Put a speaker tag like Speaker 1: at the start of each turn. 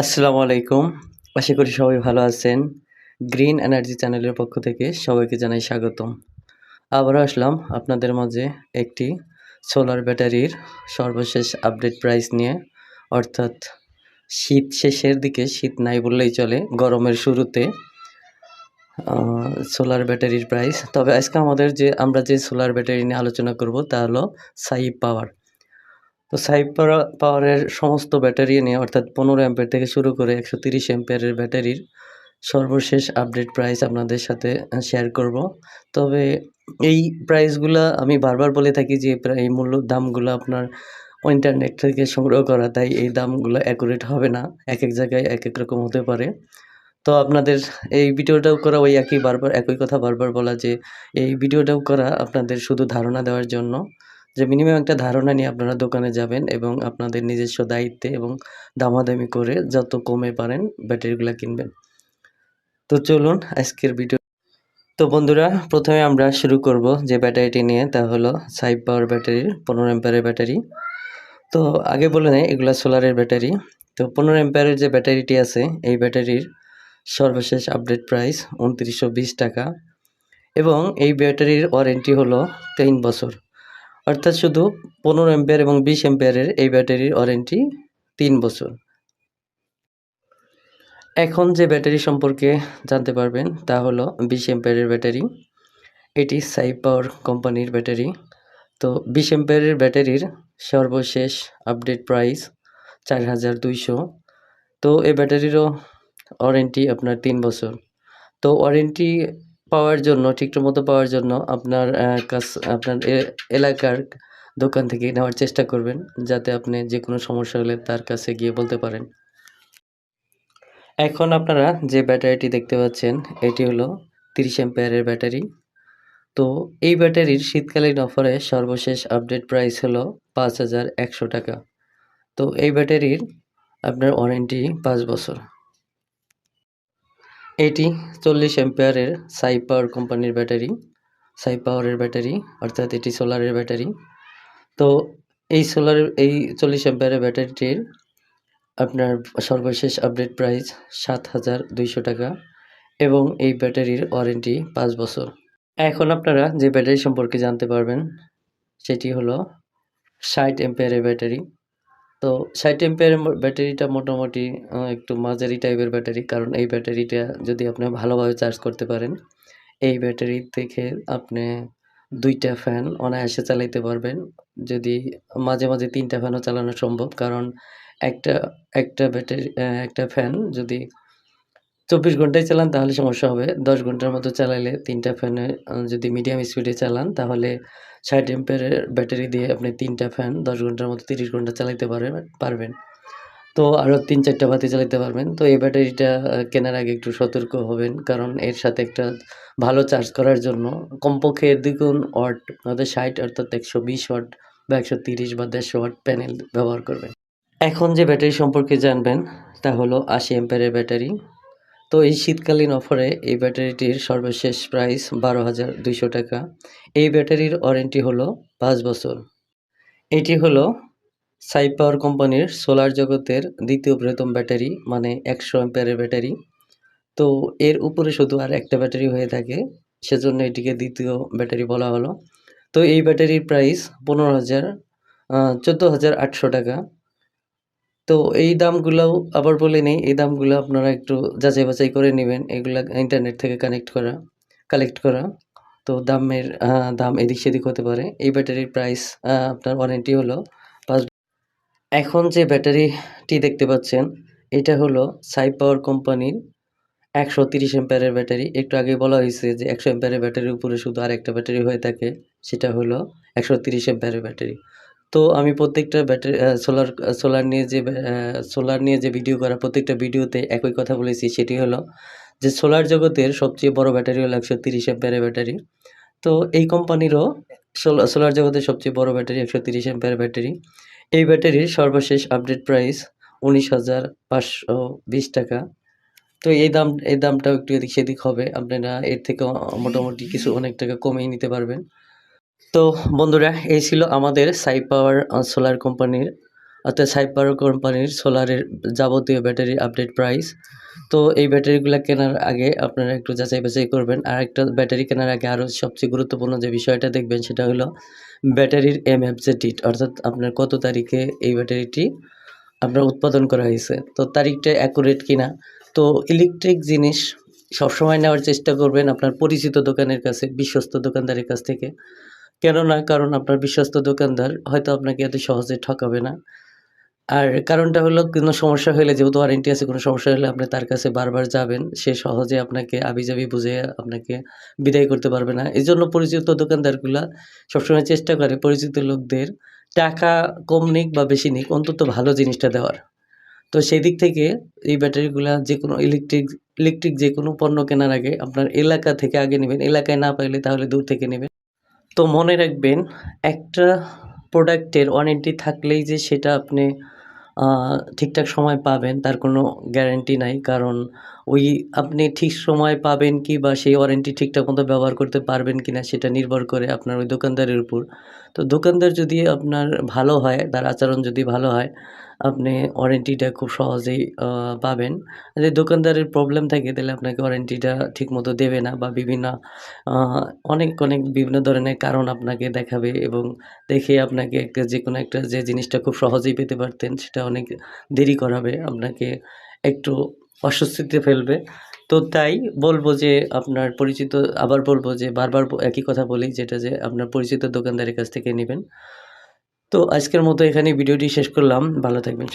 Speaker 1: আসসালামু আলাইকুম। আশা করি সবাই ভালো আছেন। গ্রিন এনার্জি চ্যানেলের পক্ষ থেকে সবাইকে জানাই স্বাগতম। আবারও আসলাম আপনাদের মাঝে একটি সোলার ব্যাটারির সর্বশেষ আপডেট প্রাইস নিয়ে। অর্থাৎ শীত শেষের দিকে, শীত নাই বললেই চলে, গরমের শুরুতে সোলার ব্যাটারির প্রাইস তবে আজকে আমাদের যে, আমরা যে সোলার ব্যাটারি নিয়ে আলোচনা করব তা হলো সাই পাওয়ার তো সাই পাওয়ারের সমস্ত ব্যাটারি নিয়ে, অর্থাৎ পনেরো অ্যাম্পের থেকে শুরু করে একশো তিরিশ অ্যাম্পেয়ারের ব্যাটারির সর্বশেষ আপডেট প্রাইস আপনাদের সাথে শেয়ার করব। তবে এই প্রাইসগুলো আমি বারবার বলে থাকি যে এই মূল্য দামগুলো আপনার ইন্টারনেট থেকে সংগ্রহ করা, তাই এই দামগুলো অ্যাকুরেট হবে না। এক এক জায়গায় এক এক রকম হতে পারে। তো আপনাদের এই ভিডিওটাও করা ওই একই বারবার, একই কথা বারবার বলা যে, এই ভিডিওটাও করা আপনাদের শুধু ধারণা দেওয়ার জন্য। যে মিনিমাম একটা ধারণা নিয়ে আপনারা দোকানে যাবেন এবং আপনাদের নিজস্ব দায়িত্বে এবং দামাদামি করে যত কমে পারেন ব্যাটারিগুলো কিনবেন। তো চলুন আজকের ভিডিও তো বন্ধুরা, প্রথমে আমরা শুরু করব যে ব্যাটারিটি নিয়ে, তা হলো সাইব পাওয়ার ব্যাটারির পনেরো এম্পায়ারের ব্যাটারি। তো আগে বলে নেই, এগুলো সোলারের ব্যাটারি। তো পনেরো এম্পায়ারের যে ব্যাটারিটি আছে, এই ব্যাটারির সর্বশেষ আপডেট প্রাইস উনত্রিশশো টাকা এবং এই ব্যাটারির ওয়ারেন্টি হলো তিন বছর। অর্থাৎ শুধু পনেরো এম্পিয়ার এবং বিশ এম্পিয়ারের এই ব্যাটারির ওয়ারেন্টি তিন বছর। এখন যে ব্যাটারি সম্পর্কে জানতে পারবেন তা হলো বিশ এম্পিয়ারের ব্যাটারি। এটি সাই পাওয়ার কোম্পানির ব্যাটারি। তো বিশ এম্পিয়ারের ব্যাটারির সর্বশেষ আপডেট প্রাইস চার হাজার দুইশো। তো এই ব্যাটারিরও ওয়ারেন্টি আপনার তিন বছর। তো ওয়ারেন্টি পাওয়ার জন্য, ঠিকঠাক মতো পাওয়ার জন্য আপনার কাছ, আপনার এলাকার দোকান থেকে নেওয়ার চেষ্টা করবেন, যাতে আপনি যে কোনো সমস্যা হলে তার কাছে গিয়ে বলতে পারেন। এখন আপনারা যে ব্যাটারিটি দেখতে পাচ্ছেন, এটি হলো তিরিশ এম্পায়ারের ব্যাটারি। তো এই ব্যাটারির শীতকালীন অফারে সর্বশেষ আপডেট প্রাইস হলো পাঁচ হাজার একশো টাকা। তো এই ব্যাটারির আপনার ওয়ারেন্টি পাঁচ বছর। এটি চল্লিশ এম্পেয়ারের সাই পাওয়ার কোম্পানির ব্যাটারি। সাই পাওয়ারের ব্যাটারি, অর্থাৎ এটি সোলারের ব্যাটারি। তো এই সোলারের এই চল্লিশ এম্পেয়ারের ব্যাটারিটির আপনার সর্বশেষ আপডেট প্রাইস সাত হাজার দুইশো টাকা এবং এই ব্যাটারির ওয়ারেন্টি পাঁচ বছর। এখন আপনারা যে ব্যাটারি সম্পর্কে জানতে পারবেন, সেটি হলো ষাট এম্পেয়ারের ব্যাটারি। তো ষাট এম্পের ব্যাটারিটা মোটামুটি একটু মাঝারি টাইপের ব্যাটারি, কারণ এই ব্যাটারিটা যদি আপনি ভালোভাবে চার্জ করতে পারেন, এই ব্যাটারি থেকে আপনি দুইটা ফ্যান অনায়াসে চালাইতে পারবেন। যদি মাঝে মাঝে তিনটা ফ্যানও চালানো সম্ভব, কারণ একটা একটা ব্যাটারি একটা ফ্যান যদি চব্বিশ ঘন্টায় চালান তাহলে সমস্যা হবে। দশ ঘণ্টার মতো চালাইলে তিনটা ফ্যানে যদি মিডিয়াম স্পিডে চালান তাহলে ষাট এম্পের ব্যাটারি দিয়ে আপনি তিনটা ফ্যান দশ ঘণ্টার মতো তিরিশ ঘণ্টা চালাইতে পারবেন পারবেন। তো আরও তিন চারটা বাতি চালাতে পারবেন। তো এই ব্যাটারিটা কেনার আগে একটু সতর্ক হবেন কারণ এর সাথে একটা ভালো চার্জ করার জন্য কমপক্ষে দ্বিগুণ ওয়াট অর্থাৎ ষাট, অর্থাৎ একশো বিশ ওয়াট বা একশো তিরিশ বা দেড়শো ওয়াট প্যানেল ব্যবহার করবেন। এখন যে ব্যাটারি সম্পর্কে জানবেন তা হলো আশি এম্পের ব্যাটারি তো এই শীতকালীন অফারে এই ব্যাটারিটির সর্বশেষ প্রাইস বারো হাজার দুইশো টাকা। এই ব্যাটারির ওয়ারেন্টি হলো পাঁচ বছর। এটি হলো সাই পাওয়ার কোম্পানির সোলার জগতের দ্বিতীয় বৃহত্তম ব্যাটারি মানে একশো অ্যাম্পিয়ারের ব্যাটারি। তো এর উপরে শুধু আর একটা ব্যাটারি হয়ে থাকে, সেজন্য এটিকে দ্বিতীয় ব্যাটারি বলা হলো। তো এই ব্যাটারির প্রাইস পনেরো হাজার চোদ্দ হাজার আটশো টাকা। তো এই দামগুলোও আবার বলে নেই, এই দামগুলো আপনারা একটু যাচাই বাছাই করে নেবেন, এগুলা ইন্টারনেট থেকে কানেক্ট করা কালেক্ট করা। তো দামের দাম এদিক সেদিক হতে পারে। এই ব্যাটারির প্রাইস আপনার ওয়ারেন্টি হলো পাঁচ এখন যে ব্যাটারিটি দেখতে পাচ্ছেন, এটা হলো সাই পাওয়ার কোম্পানির একশো তিরিশ এম্পায়ারের ব্যাটারি একটু আগে বলা হয়েছে যে একশো এম্পায়ারের ব্যাটারির উপরে শুধু আর একটা ব্যাটারি হয়ে থাকে, সেটা হলো একশো তিরিশ এম্পায়ারের ব্যাটারি তো আমি প্রত্যেকটা ব্যাটারি সোলার সোলার নিয়ে যে সোলার নিয়ে যে ভিডিও করা, প্রত্যেকটা ভিডিওতে একই কথা বলেছি, সেটি হলো যে সোলার জগতের সবচেয়ে বড় ব্যাটারি হলো একশো তিরিশ এম্পায়ারের ব্যাটারি। তো এই কোম্পানিরও সোলার জগতের সবচেয়ে বড় ব্যাটারি একশো তিরিশ এম্পায়ার ব্যাটারি। এই ব্যাটারির সর্বশেষ আপডেট প্রাইস উনিশ হাজার পাঁচশো বিশ টাকা। তো এই দাম, এই দামটাও একটু এদিক সেদিক হবে, আপনারা এর থেকে মোটামুটি কিছু অনেক টাকা কমিয়ে নিতে পারবেন। তো বন্ধুরা, এই ছিল আমাদের সাই পাওয়ার সোলার কোম্পানির অর্থাৎ সাইপার কোম্পানির সোলারের যাবতীয় ব্যাটারি আপডেট প্রাইস তো এই ব্যাটারিগুলো কেনার আগে আপনারা একটু যাচাই বাছাই করবেন। আর একটা ব্যাটারি কেনার আগে আরও সবচেয়ে গুরুত্বপূর্ণ যে বিষয়টা দেখবেন, সেটা হলো ব্যাটারির এম ডিট অর্থাৎ আপনার কত তারিখে এই ব্যাটারিটি আপনার উৎপাদন করা হয়েছে। তো তারিখটা অ্যাকুরেট কিনা? তো ইলেকট্রিক জিনিস সবসময় নেওয়ার চেষ্টা করবেন আপনার পরিচিত দোকানের কাছে, বিশ্বস্ত দোকানদারের কাছ থেকে। কেননা, কারণ আপনার বিশ্বস্ত দোকানদার হয়তো আপনাকে এত সহজে ঠকাবে না। আর কারণটা হলো, কোনো সমস্যা হলে যেহেতু ওয়ারেন্টি আছে, কোনো সমস্যা হলে আপনি তার কাছে বারবার যাবেন। সে সহজে আপনাকে আবিজাবি বুঝে আপনাকে বিদায় করতে পারবে না। এই জন্য পরিচিত দোকানদারগুলা সবসময় চেষ্টা করে পরিচিত লোকদের টাকা কম নিক বা বেশি নিক, অন্তত ভালো জিনিসটা দেওয়ার। তো সেই দিক থেকে এই ব্যাটারিগুলা যে কোনো ইলেকট্রিক ইলেকট্রিক যে কোনো পণ্য কেনার আগে আপনার এলাকা থেকে আগে নেবেন। এলাকায় না পাইলে তাহলে দূর থেকে নেবেন। তো মনে রাখবেন, একটা প্রোডাক্টের ওয়ারেন্টি থাকলেই যে সেটা আপনি ঠিকঠাক সময় পাবেন, তার কোনো গ্যারান্টি নাই। কারণ ওই আপনি ঠিক সময় পাবেন কি বা সেই ওয়ারেন্টি ঠিকঠাক মতো ব্যবহার করতে পারবেন কি না, সেটা নির্ভর করে আপনার ওই দোকানদারের উপর। তো দোকানদার যদি আপনার ভালো হয়, তার আচরণ যদি ভালো হয় আপনি ওয়ারেন্টিটা খুব সহজেই পাবেন। যদি দোকানদারের প্রবলেম থাকে, তাহলে আপনাকে ওয়ারেন্টিটা ঠিকমতো দেবে না বা বিভিন্ন অনেক অনেক বিভিন্ন ধরনের কারণ আপনাকে দেখাবে এবং দেখে আপনাকে একটা যে কোনো একটা যে জিনিসটা খুব সহজেই পেতে পারতেন, সেটা অনেক দেরি করাবে, আপনাকে একটু অস্বস্তিতে ফেলবে। তো তাই বলব যে, আপনার পরিচিত, আবার বলব যে, বারবার একই কথা বলি, যেটা যে আপনার পরিচিত দোকানদারের কাছ থেকে নেবেন। তো আজকের মতো এখানে ভিডিওটি শেষ করলাম। ভালো থাকবেন